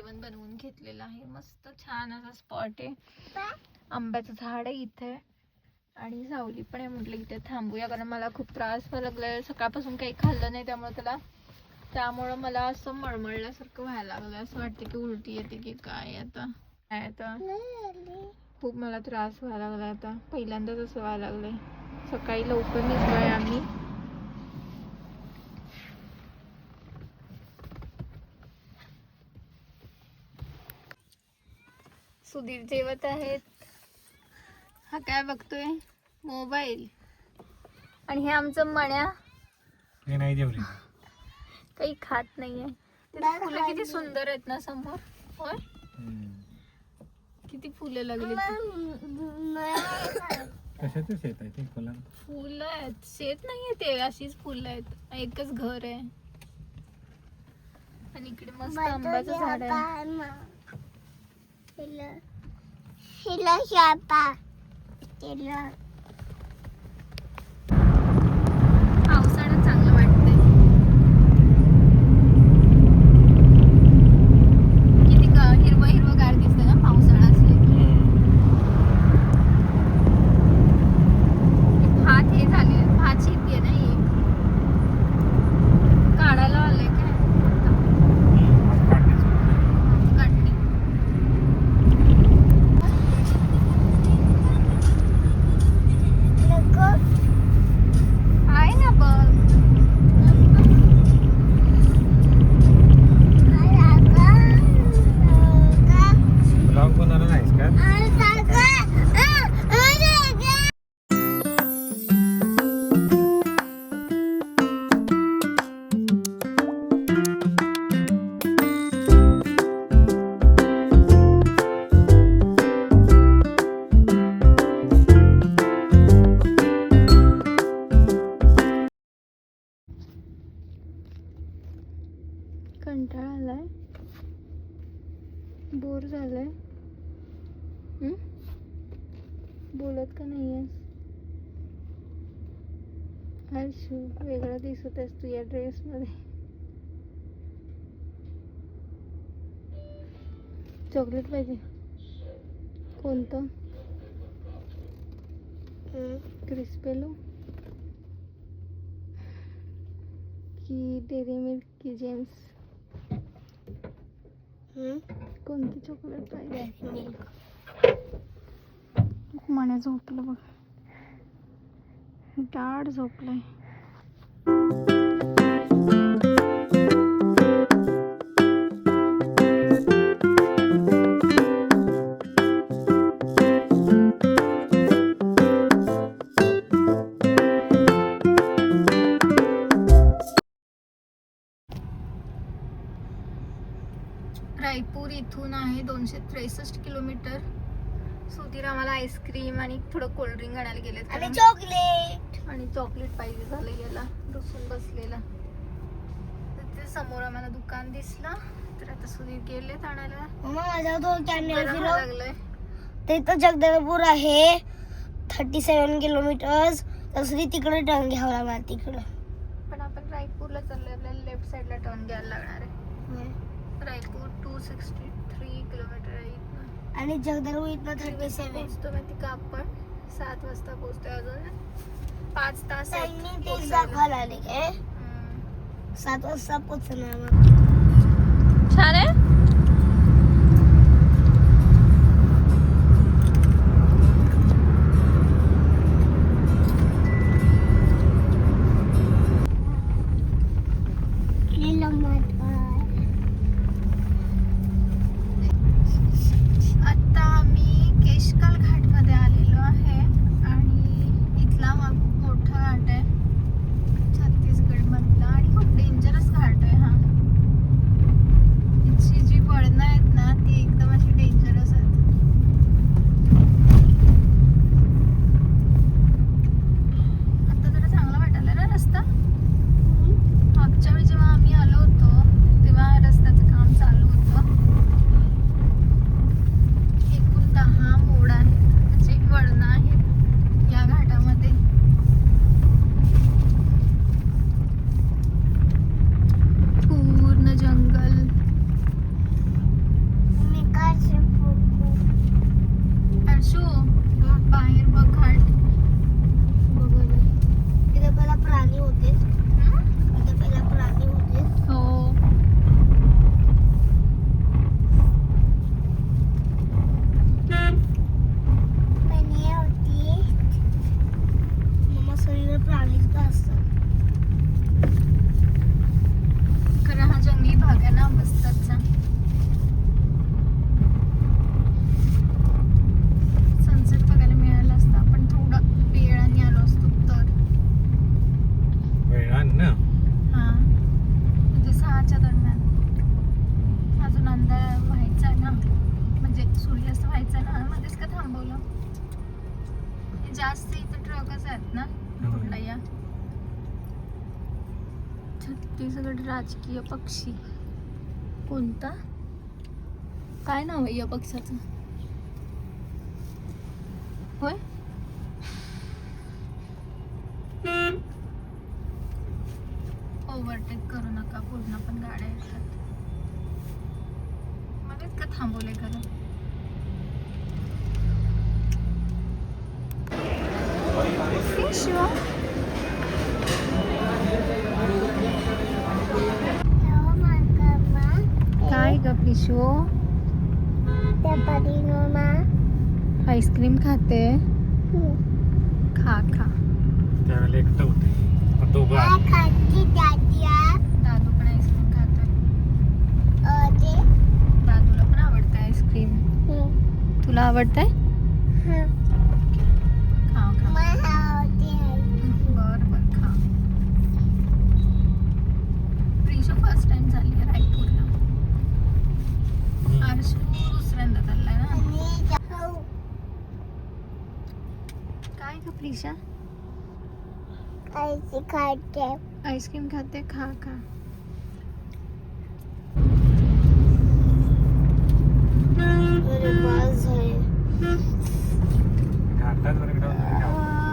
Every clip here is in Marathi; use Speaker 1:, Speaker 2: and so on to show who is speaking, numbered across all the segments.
Speaker 1: आहे. मस्त छान असा स्पॉट आहे. आंब्याचं झाड आहे इथे. आणि सावली पण आहे म्हटलं इथे थांबूया कारण मला खूप त्रास व्हायला लागलाय. सकाळपासून काही खाल्लं नाही त्यामुळे त्याला त्यामुळं मला असं मळमळल्यासारखं व्हायला लागलं असं वाटतं की उलटी येते की काय आता. काय आता? खूप मला त्रास व्हायला लागला आता. पहिल्यांदाच असं व्हायला लागलंय. सकाळी लवकर निघतोय आम्ही. सुधीर जेवत आहेत. हा काय बघतोय? मोबाईल. आणि हे आमचं मण्या.
Speaker 2: हे नाही जेवले.
Speaker 1: काही खात नाहीये. ते फुलं किती सुंदर आहेत ना समोर. होय? किती फुलं लागली
Speaker 2: कशाचं शेत आहे ते फुलं?
Speaker 1: फुलं आहेत. शेत नाहीये ते. अशीच फुलं आहेत. एकच घर आहे. आणि इकडे मस्त आंब्याचं झाड आहे.
Speaker 2: Y lo,
Speaker 1: y lo bore झालंय? बोलत का नाहीयेस? हर्षू वेगळा दिसत आहेस तू या ड्रेस मध्ये चॉकलेट पाहिजे. कोणतं? क्रिस्पेलो? की डेरी मिल्क की जेम्स? कोणती चॉकलेट पाहिजे? मण्या झोपलं बघ. डाळ झोपलंय. इथून आहे दोनशे त्रेसष्ट किलोमीटर. सुधीर आम्हाला आईस्क्रीम आणि थोडं कोल्ड्रिंक आणायला गेलेत.
Speaker 3: आणि चॉकलेट
Speaker 1: आणि चॉकलेट पाहिजे झालं याला रुसून बसलेला. तर ते समोर आम्हाला दुकान दिसलं. तर आता सुधीर गेलेत आणायला.
Speaker 3: माझा तो कॅमेरा
Speaker 1: गरम
Speaker 3: फिरव.
Speaker 1: लागलंय.
Speaker 3: ते तर जगदलपूर आहे. थर्टी सेवन किलोमीटर तसं तिकडे टर्न घ्यावं लागणार तिकडं.
Speaker 1: पण आपण रायपूरला चाललोय. आपल्याला लेफ्ट साईडला टर्न घ्यायला लागणार आहे. रायपूर टू सिक्स्टी किलोमीटर आहे इथनं.
Speaker 3: आणि जगदलपूर इथनं थर्टी सेवन
Speaker 1: पोहोचतो माहिती का आपण सात वाजता पोहोचतोय अजून. पाच तास
Speaker 3: तेच. दाखवायला आले काय. सात वाजता पोचणार मग.
Speaker 1: छान आहे. Awesome. छत्तीसगड राजकीय पक्षी. कोणता? काय नाव आहे या पक्षाचं? होय? ओव्हरटेक करू नका पूर्ण पण गाड्या येतात. मध्येच का थांबवले खरं. शिवा पिशू आईस्क्रीम खाते? खा खा.
Speaker 2: त्यावेळेला एकटं होते. दोघं.
Speaker 1: दादू पण आईस्क्रीम खातोय. दादूला पण आवडतं आईस्क्रीम तुला आवडतंय खा खा बर बर खा प्रिशू फर्स्ट टाइम झाली आहे रायपूरला आरशू दुसऱ्यांदा चाललाय ना काय ग प्रिशा आईस्क्रीम खाते खा खा
Speaker 3: अरे बस आहे
Speaker 2: घाटात वर इकडं वगैरे जाऊ.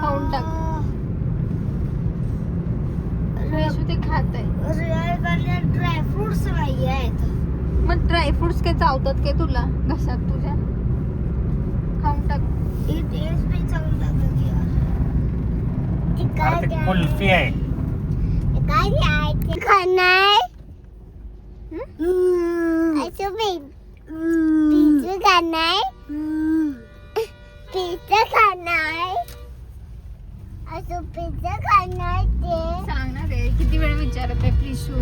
Speaker 1: खाऊन टाक. प्रिशू ते खात आहे
Speaker 3: ड्रायफ्रुट्स नाही आहेत.
Speaker 1: मग ड्रायफ्रुट्स काय चावतात काय तुला? घशात तुझ्या?
Speaker 2: अरे ते कुल्फी आहे
Speaker 3: काय खाणार
Speaker 1: हम्म?
Speaker 3: असं पिझ्झा खाणार पिझ्झा खाणार असं पिझ्झा खाणार ते
Speaker 1: सांग ना रे किती वेळ विचारत आहे प्रिशू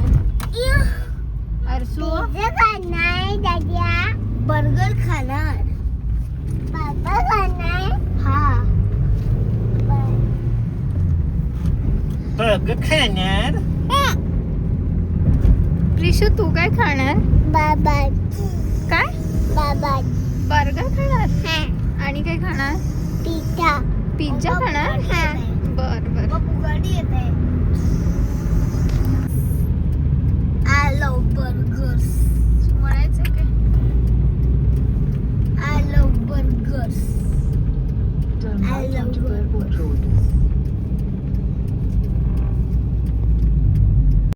Speaker 1: अरसू
Speaker 3: पिझ्झा खाणार दादा बर्गर खाणार बाबा खाणार हा
Speaker 2: बघ खाणार.
Speaker 1: प्रिशू तू काय खाणार?
Speaker 3: बाबा
Speaker 1: काय?
Speaker 3: बाबा
Speaker 1: बर्गर खाणार?
Speaker 3: हा.
Speaker 1: आणि काय खाणार?
Speaker 3: पिझ्झा.
Speaker 1: पिझ्झा खाणार? बर बर.
Speaker 3: बुगाडी येत आहे.